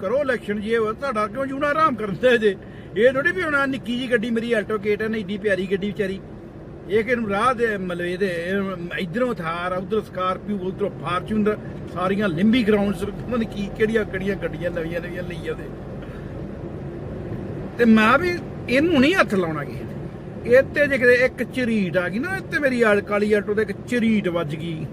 ਕਰੋ ਇਲੈਕਸ਼ਨ ਜੇ ਉਹ ਤੁਹਾਡਾ ਕਿਉਂ ਜੂਣਾ ਆਰਾਮ ਕਰਦੇ ਜੇ? ਇਹ ਥੋੜੀ ਵੀ ਹੁਣ ਨਿੱਕੀ ਜੀ ਗੱਡੀ ਮੇਰੀ ਆਲਟੋ ਕੇਟ ਹੈ ਨਾ ਏਡੀ ਪਿਆਰੀ ਗੱਡੀ ਵਿਚਾਰੀ। ਇਹ ਕਿ ਰਾਹ ਦੇ ਮਤਲਬ ਇਹਦੇ ਇਧਰੋਂ ਥਾਰ ਉਧਰੋਂ ਸਕਾਰਪੀਓ, ਉਧਰੋਂ ਫਾਰਚੂਨਰ, ਸਾਰੀਆਂ ਲਿੰਬੀ ਗਰਾਊਂਡਸ ਪਤਾ ਨੀ ਕੀ, ਕਿਹੜੀਆਂ ਕਿਹੜੀਆਂ ਗੱਡੀਆਂ ਨਵੀਆਂ ਨਵੀਆਂ ਲਈ ਜਾਂਦੇ। ਤੇ ਮੈਂ ਵੀ ਇਹਨੂੰ ਨਹੀਂ ਹੱਥ ਲਾਉਣਾ ਕਿਸੇ ਇਹ ਤੇ ਜੇ ਕਿਤੇ ਇੱਕ ਚਰੀਟ ਆ ਗਈ ਨਾ, ਇਹ ਤੇ ਮੇਰੀ ਕਾਲੀ ਆਟੋ ਤੇ ਇੱਕ ਚਰੀਟ ਵੱਜ ਗਈ।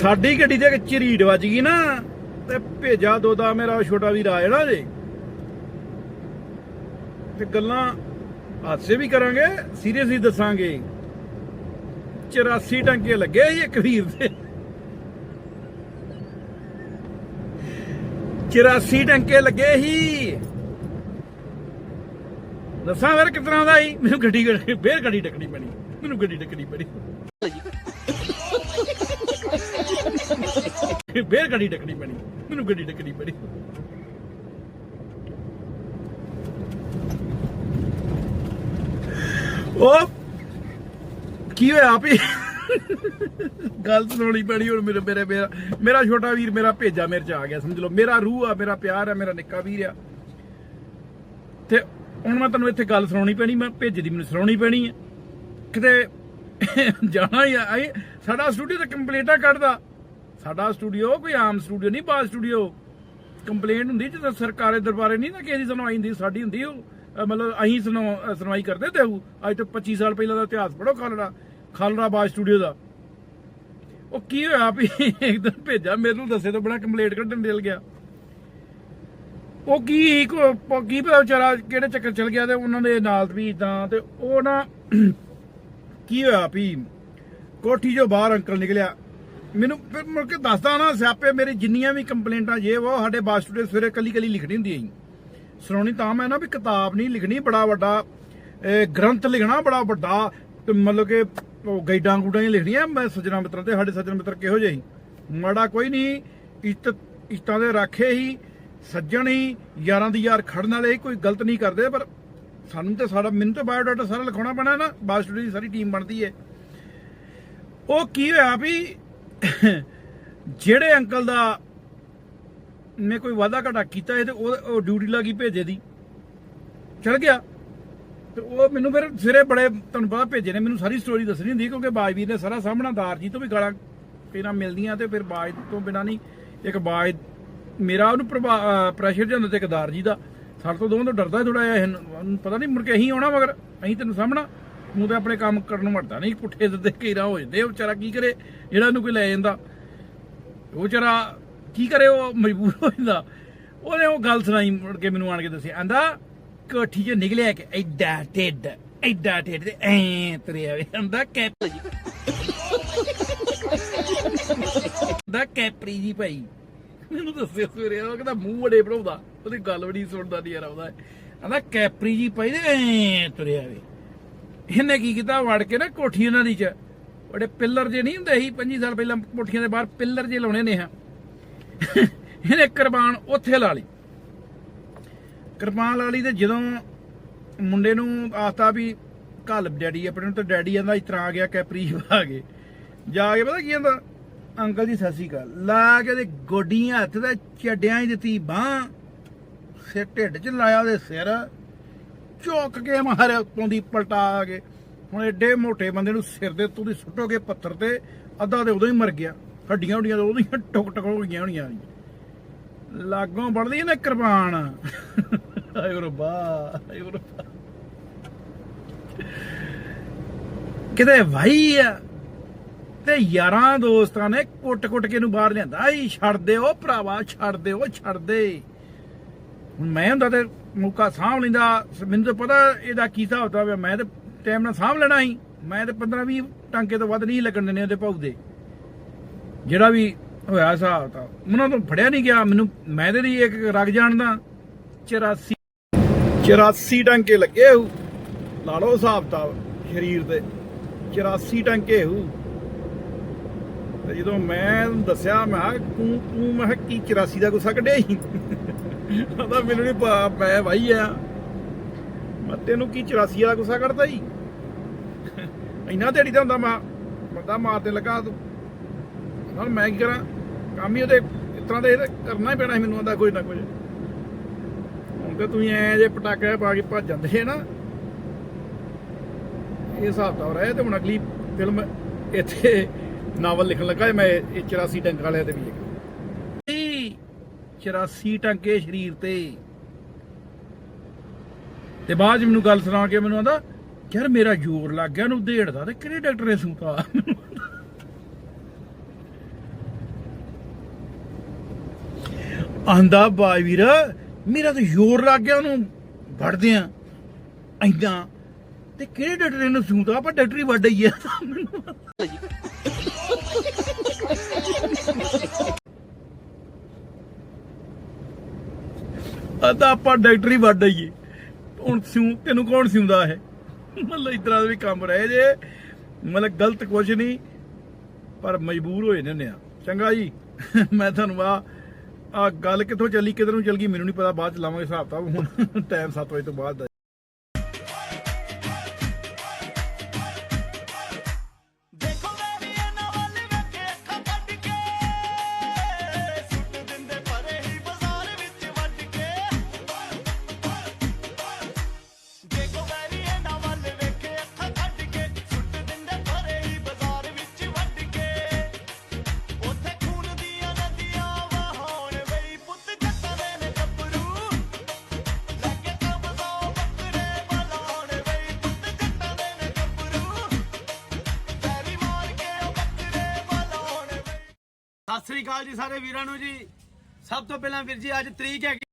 ਸਾਡੀ ਗੱਡੀ ਤੇ ਇੱਕ ਝਰੀਟ ਵੱਜ ਗਈ ਨਾ, ਤੇ ਭੇਜਾ ਦੋਦਾ ਮੇਰਾ ਛੋਟਾ ਵੀਰ ਆ ਜਾਣਾ ਜੇ। ਤੇ ਗੱਲਾਂ ਹਾਸੇ ਵੀ ਕਰਾਂਗੇ ਸੀਰੀਅਸਲੀ ਦੱਸਾਂਗੇ। 84 ਟੰਕੇ ਲੱਗੇ ਸੀ ਇੱਕ ਵੀਰ ਦੇ। 84 ਟੰਕੇ ਲੱਗੇ ਸੀ। ਦੱਸਾਂ ਫਿਰ ਕਿਤਨਾ ਦਾ ਸੀ? ਮੈਨੂੰ ਗੱਡੀ ਫੇਰ ਗੱਡੀ ਟੱਕਣੀ ਪੈਣੀ। ਮੈਨੂੰ ਗੱਡੀ ਟੱਕਣੀ ਪੈਣੀ। ਫੇਰ ਗੱਡੀ ਟੱਕਣੀ ਪੈਣੀ। ਮੈਨੂੰ ਗੱਡੀ ਟੱਕਣੀ ਪੈਣੀ। ਉਹ ਕੀ ਹੋਇਆ ਆਪੀ ਗੱਲ ਸੁਣਾਉਣੀ ਪੈਣੀ ਹੁਣ ਮੇਰੇ ਮੇਰੇ ਮੇਰਾ ਮੇਰਾ ਛੋਟਾ ਵੀਰ ਮੇਰਾ ਭੇਜਾ ਮੇਰੇ ਚ ਆ ਗਿਆ, ਸਮਝ ਲਓ। ਮੇਰਾ ਰੂਹ ਆ, ਮੇਰਾ ਪਿਆਰ ਆ, ਮੇਰਾ ਨਿੱਕਾ ਵੀਰ ਆ। ਤੇ ਹੁਣ ਮੈਂ ਤੁਹਾਨੂੰ ਇੱਥੇ ਗੱਲ ਸੁਣਾਉਣੀ ਪੈਣੀ, ਮੈਂ ਭੇਜੇ ਦੀ ਮੈਨੂੰ ਸੁਣਾਉਣੀ ਪੈਣੀ ਹੈ ਕਿਤੇ ਜਾਣਾ ਹੀ ਆ ਸਾਡਾ ਸਟੂਡੀਓ ਤੇ ਕੰਪਲੀਟਾ ਕੱਢਦਾ। ਸਾਡਾ ਸਟੂਡੀਓ, ਕੋਈ ਆਮ ਸਟੂਡੀਓ ਨਹੀਂ ਬਾਜ਼ ਸਟੂਡੀਓ। ਕੰਪਲੇਂਟ ਹੁੰਦੀ ਜਦੋਂ ਸਰਕਾਰੇ ਦਰਬਾਰੇ ਨਹੀਂ ਨਾ ਕਿਸੇ ਦੀ ਸੁਣਵਾਈ ਹੁੰਦੀ, ਸਾਡੀ ਹੁੰਦੀ ਉਹ ਮਤਲਬ ਅਸੀਂ ਸੁਣਵਾਈ ਕਰਦੇ ਤੇ ਅੱਜ ਤੋਂ 25 ਸਾਲ ਪਹਿਲਾਂ ਦਾ ਇਤਿਹਾਸ ਪੜੋ ਖਾਲੜਾ ਖਾਲੜਾ ਬਾਜ਼ ਸਟੂਡੀਓ ਦਾ। ਉਹ ਕੀ ਹੋਇਆ ਵੀ ਇੱਕ ਦਿਨ ਭੇਜਾ ਮੈਨੂੰ ਦੱਸੇ ਤੋਂ ਬਿਨਾ ਕੰਪਲੇਂਟ ਕੱਢਣ ਦੇ ਗਿਆ। ਉਹ ਕੀ ਕੀ ਪਤਾ ਵਿਚਾਰਾ ਕਿਹੜੇ ਚੱਕਰ ਚਲ ਗਿਆ ਤੇ ਉਹਨਾਂ ਦੇ ਨਾਲ ਵੀ ਇਦਾਂ ਤੇ ਉਹ ਨਾ, ਕੀ ਹੋਇਆ ਵੀ ਕੋਠੀ ਚੋਂ ਬਾਹਰ ਅੰਕਲ ਨਿਕਲਿਆ। ਮੈਨੂੰ ਫਿਰ ਮੁੜ ਕੇ ਦੱਸਦਾ ਨਾ ਸਿਆਪੇ ਮੇਰੀ ਜਿੰਨੀਆਂ ਵੀ ਕੰਪਲੇਂਟਾਂ ਜੇ ਉਹ ਸਾਡੇ ਬਾਸ ਸਟੂਡੀਓ ਸਵੇਰੇ ਕੱਲੀ ਕੱਲੀ ਲਿਖਣੀ ਹੁੰਦੀ ਹੈ ਸੁਣਾਉਣੀ ਤਾਂ ਮੈਂ ਨਾ ਵੀ ਕਿਤਾਬ ਨਹੀਂ ਲਿਖਣੀ ਬੜਾ ਵੱਡਾ ਗ੍ਰੰਥ ਲਿਖਣਾ ਬੜਾ ਵੱਡਾ ਮਤਲਬ ਕਿ ਉਹ ਗਾਈਡਾਂ ਗੂਡਾਂ ਹੀ ਲਿਖਣੀਆਂ ਮੈਂ ਸੱਜਣਾ ਮਿੱਤਰਾਂ ਤੇ ਸਾਡੇ ਸੱਜਣ ਮਿੱਤਰ ਕਿਹੋ ਜਿਹੇ ਸੀ। ਮਾੜਾ ਕੋਈ ਨਹੀਂ ਇੱਜ਼ਤ ਇੱਜ਼ਤਾਂ ਦੇ ਰਾਖੇ ਹੀ ਸੱਜਣ ਹੀ ਯਾਰਾਂ ਦੀ ਯਾਰ ਖੜਨ ਵਾਲੇ ਹੀ, ਕੋਈ ਗਲਤ ਨਹੀਂ ਕਰਦੇ ਪਰ ਸਾਨੂੰ ਤੇ ਸਾਡਾ ਮੈਨੂੰ ਤੇ ਬਾਇਓਡਾਟਾ ਸਾਰਾ ਲਿਖਾਉਣਾ ਪੈਣਾ ਨਾ ਬਾਸ ਦੀ ਸਾਰੀ ਟੀਮ ਬਣਦੀ ਹੈ। ਉਹ ਕੀ ਹੋਇਆ ਵੀ ਜਿਹੜੇ ਅੰਕਲ ਦਾ ਨੇ ਕੋਈ ਵਾਅਦਾ ਘਟਾ ਕੀਤਾ ਹੈ ਤੇ ਉਹ ਡਿਊਟੀ ਲੱਗੀ ਭੇਜੇ ਦੀ। ਚਲ ਗਿਆ। ਤੇ ਉਹ ਮੈਨੂੰ ਫਿਰ ਸਵੇਰੇ ਬੜੇ ਤੁਹਾਨੂੰ ਪਤਾ ਭੇਜੇ ਨੇ। ਮੈਨੂੰ ਸਾਰੀ ਸਟੋਰੀ ਦੱਸਣੀ ਹੁੰਦੀ ਕਿਉਂਕਿ ਬਾਜਵੀਰ ਨੇ ਸਾਰਾ ਸਾਹਮਣਾ ਦਾਰ ਜੀ ਤੋਂ ਵੀ ਗਾਲਾਂ ਪੇਨਾ ਮਿਲਦੀਆਂ ਤੇ ਫਿਰ ਬਾਜ ਤੋਂ ਬਿਨਾ ਨਹੀਂ, ਇੱਕ ਬਾਜ ਮੇਰਾ ਉਹਨੂੰ ਪ੍ਰੈਸ਼ਰ ਜਾਂਦਾ ਤੇ ਇੱਕ ਦਾਰ ਜੀ ਦਾ। ਸਾਡੇ ਤੋਂ ਦੋਵਾਂ ਤੋਂ ਡਰਦਾ ਥੋੜਾ ਜਿਹਾ ਉਹਨੂੰ ਪਤਾ ਨਹੀਂ ਮੁੜ ਕੇ ਅਸੀਂ ਆਉਣਾ ਮਗਰ, ਅਸੀਂ ਤੈਨੂੰ ਸਾਹਮਣਾ। ਤੂੰ ਤਾਂ ਆਪਣੇ ਕੰਮ ਕਰਨ ਨੂੰ ਹਟਦਾ ਨਹੀਂ, ਪੁੱਠੇ ਦੇ ਘੇਰਾ ਹੋ ਜਾਂਦੇ ਉਹ ਵਿਚਾਰਾ ਕੀ ਕਰੇ? ਜਿਹੜਾ ਉਹਨੂੰ ਕੋਈ ਲੈ ਜਾਂਦਾ। ਉਹ ਵਿਚਾਰਾ ਕੀ ਕਰੇ, ਉਹ ਮਜਬੂਰ ਹੋ ਜਾਂਦਾ। ਉਹਨੇ ਉਹ ਗੱਲ ਸੁਣਾਈ, ਮੁੜ ਕੇ ਮੈਨੂੰ ਆਣ ਕੇ ਦੱਸਿਆ, ਆਂਦਾ, ਕੋਠੀ ਚ ਨਿਕਲਿਆ ਕਿ ਐਡਾ ਟੇਡ ਐਡਾ ਟੇਡ ਤੇ ਐ ਤਰਿਆ ਵੇ ਆਂਦਾ, ਕੈਪ ਦਾ ਕੈਪਰੀ ਜੀ ਭਾਈ। ਮੈਨੂੰ ਦੱਸਿਆ ਸਵੇਰੇ, ਉਹ ਕਹਿੰਦਾ, ਮੂੰਹ ਬੜੇ ਬਣਾਉਂਦਾ ਉਹਦੀ ਗੱਲ ਬੜੀ ਸੁਣਦਾ ਨਹੀਂ ਯਾਰ ਆਉਂਦਾ ਆਂਦਾ, ਕੈਪਰੀ ਜੀ ਭਾਈ ਤੇ ਐ ਤੁਰਿਆ ਵੇ ਇਹਨੇ ਕੀ ਕੀਤਾ? ਵੜ ਕੇ ਨਾ ਕੋਠੀ ਉਹਨਾਂ ਦੀ ਚ। ਬੜੇ ਪਿੱਲਰ ਜੇ ਨਹੀਂ ਹੁੰਦੇ ਸੀ 25 ਸਾਲ ਪਹਿਲਾਂ ਕੋਠੀਆਂ ਦੇ ਬਾਹਰ ਪਿੱਲਰ ਜੇ ਲਾਉਣੇ ਨੇ ਹਾਂ ਇਹਨੇ ਕੁਰਬਾਨ ਉੱਥੇ ਲਾ ਲਈ। ਕੁਰਬਾਨ ਲਾ ਲਈ ਤੇ ਜਦੋਂ ਮੁੰਡੇ ਨੂੰ ਆਖਤਾ ਵੀ ਘੱਲ ਡੈਡੀ ਆਪਣੇ ਨੂੰ, ਤੇ ਡੈਡੀ ਕਹਿੰਦਾ ਇਸ ਤਰ੍ਹਾਂ ਆ ਗਿਆ, ਕੈਪਰੀ ਆ ਗਏ। ਜਾ ਕੇ ਪਤਾ ਕੀ ਆਂਦਾ? ਅੰਕਲ ਜੀ, ਸਤਿ ਸ਼੍ਰੀ ਅਕਾਲ। ਲਾ ਕੇ ਤੇ ਗੋਡੀਆਂ ਹੱਥ ਤੇ ਚੱਡਿਆਂ ਹੀ ਦਿੱਤੀ, ਬਾਹ ਸਿਰ ਢਿੱਡ 'ਚ ਲਾਇਆ ਉਹਦੇ ਸਿਰ। ਚੁੱਕ ਕੇ ਮਾਰਿਆ, ਉੱਤੋਂ ਦੀ ਪਲਟਾ ਗਏ ਹੁਣ ਐਡੇ ਮੋਟੇ ਬੰਦੇ ਨੂੰ ਸਿਰ ਦੇ ਉੱਤੋਂ ਦੀ ਸੁੱਟੋਗੇ ਪੱਥਰ ਤੇ, ਅੱਧਾ ਤੇ ਉਦੋਂ ਹੀ ਮਰ ਗਿਆ। ਹੱਡੀਆਂ ਹੁੱਡੀਆਂ ਤਾਂ ਉਦੋਂ ਹੀ ਟੁਕ ਟੁਕ ਹੋ ਗਈਆਂ ਹੋਣੀਆਂ। ਲਾਗੋਂ ਵੜਦੀ ਨਾ ਕਿਰਪਾਨ ਆਏ ਰੱਬਾ ਆਏ ਰੱਬਾ ਕਿਤੇ ਭਾਈ ਆ। ਤੇ ਯਾਰਾਂ ਦੋਸਤਾਂ ਨੇ ਕੁੱਟ-ਕੁੱਟ ਕੇ ਨੂੰ ਬਾਹਰ ਲਿਆਂਦਾ। ਆਈ, ਛੱਡ ਦੇ ਉਹ ਭਰਾਵਾ, ਛੱਡ ਦੇ ਉਹ ਛੱਡ ਦੇ। ਹੁਣ ਮੈਂ ਹੁੰਦਾ ਤੇ ਮੌਕਾ ਸਾਂਭ ਲੈਂਦਾ। ਮੈਨੂੰ ਤਾਂ ਪਤਾ ਇਹਦਾ ਕੀ ਹਿਸਾਬ ਹੁੰਦਾ ਵੀ ਮੈਂ ਤੇ ਟਾਈਮ ਨਾਲ ਸਾਂਭ ਲੈਣਾ ਸੀ। ਮੈਂ ਤੇ 15 20 ਟਾਂਕੇ ਤੋਂ ਵੱਧ ਨਹੀਂ ਲੱਗਣ ਦੇਣੇ ਉਹਦੇ ਭਾਉ ਦੇ। ਜਿਹੜਾ ਵੀ ਹੋਇਆ ਹਿਸਾਬ ਤਾਂ ਉਹਨਾਂ ਤੋਂ ਫੜਿਆ ਨਹੀਂ ਗਿਆ। ਮੈਨੂੰ, ਮੈਂ ਤੇ ਇੱਕ ਰਗ ਜਾਣਦਾ। 84 84 ਟਾਂਕੇ ਲੱਗੇ ਹੂ ਲਾ ਲਓ ਹਿਸਾਬ ਕਿਤਾਬ ਸਰੀਰ ਤੇ। 84 ਟਾਂਕੇ ਹੂ ਤੇ ਜਦੋਂ ਮੈਂ ਦੱਸਿਆ, ਮੈਂ ਕਿਹਾ, ਤੂੰ ਤੂੰ, ਮੈਂ ਕਿਹਾ, ਕੀ 84 ਦਾ ਗੁੱਸਾ ਕੱਢਿਆ ਸੀ? ਕਹਿੰਦਾ ਮੈਨੂੰ ਨਹੀਂ ਪਾ ਮੈਂ ਭਾਈ ਆ। ਮੈਂ ਤੈਨੂੰ ਕੀ 84 ਵਾਲਾ ਗੁੱਸਾ ਕੱਢਦਾ ਜੀ ਇੰਨਾ ਢੇੜੀ ਦਾ ਹੁੰਦਾ ਮੈਂ, ਬੰਦਾ ਮਾਰ ਤੇ ਲੱਗਾ ਤੂੰ। ਨਾਲ ਮੈਂ ਕੀ ਕਰਾਂ? ਕੰਮ ਹੀ ਉਹਦੇ, ਇਸ ਤਰ੍ਹਾਂ ਦੇ ਕਰਨਾ ਹੀ ਪੈਣਾ ਸੀ ਮੈਨੂੰ ਆਂਦਾ ਕੋਈ ਨਾ ਕੁਝ। ਹੁਣ ਤੇ ਤੁਸੀਂ ਐ ਜੇ ਪਟਾਕੇ ਪਾ ਕੇ ਭੱਜ ਜਾਂਦੇ ਨਾ। ਇਹ ਹਿਸਾਬ ਤਾਂ ਰਿਹਾ, ਤੇ ਹੁਣ ਅਗਲੀ ਫਿਲਮ ਇੱਥੇ ਨਾਵਲ ਲਿਖਣ ਲੱਗਾ ਮੈਂ ਇਹ 84 ਡੰਗ ਵਾਲਿਆਂ ਤੇ ਵੀ ਲਿਖ 84 ਟੰਕੇ ਸਰੀਰ ਤੇ। ਤੇ ਬਾਅਦ ਮੈਨੂੰ ਗੱਲ ਸੁਣਾ ਕੇ ਮੈਨੂੰ ਆਂਦਾ, ਯਾਰ ਮੇਰਾ ਜ਼ੋਰ ਲੱਗ ਗਿਆ, ਉਹਨੂੰ ਢੇੜਦਾ ਤੇ ਕਿਹੜੇ ਡਾਕਟਰ ਨੇ ਸੂਤਾ? ਆਂਦਾ, ਬਾਈ ਵੀਰ, ਮੇਰਾ ਤਾਂ ਜ਼ੋਰ ਲੱਗ ਗਿਆ, ਉਹਨੂੰ ਵੜਦੇ ਆ। ਐਦਾਂ ਤੇ ਕਿਹੜੇ ਡਾਕਟਰ ਨੇ ਇਹਨੂੰ ਸੂਤਾ? ਆਪਾਂ ਡਾਕਟਰ ਹੀ ਹੀ ਆ ਆਂਦਾ ਆਪਾਂ ਡਾਕਟਰੀ ਹੀ ਵੱਡ ਆਈਏ। ਹੁਣ ਸਿਉ, ਤੈਨੂੰ ਕੌਣ ਸਿਉਂਦਾ ਹੈ ਮਤਲਬ ਇਸ ਤਰ੍ਹਾਂ ਦੇ ਵੀ ਕੰਮ ਰਹੇ ਜੇ। ਮਤਲਬ ਗਲਤ ਕੁਝ ਨਹੀਂ, ਪਰ ਮਜਬੂਰ ਹੋਏ ਨੇ ਹੁੰਦੇ ਆ ਚੰਗਾ ਜੀ। ਮੈਂ ਤੁਹਾਨੂੰ ਆ ਆ ਗੱਲ ਕਿੱਥੋਂ ਚੱਲੀ, ਕਿਧਰ ਨੂੰ ਚੱਲ ਗਈ, ਮੈਨੂੰ ਨਹੀਂ ਪਤਾ, ਬਾਅਦ ਚ ਲਾਵਾਂਗੇ ਹਿਸਾਬ ਤਾਂ ਹੁਣ ਟਾਈਮ 7 ਵਜੇ ਤੋਂ ਬਾਅਦ ਸਤਿ ਸ੍ਰੀ ਅਕਾਲ ਜੀ ਸਾਰੇ ਵੀਰਾਂ ਨੂੰ ਜੀ। ਸਭ ਤੋਂ ਪਹਿਲਾਂ ਵੀਰ ਜੀ, ਅੱਜ ਤਰੀਕ ਹੈਗੀ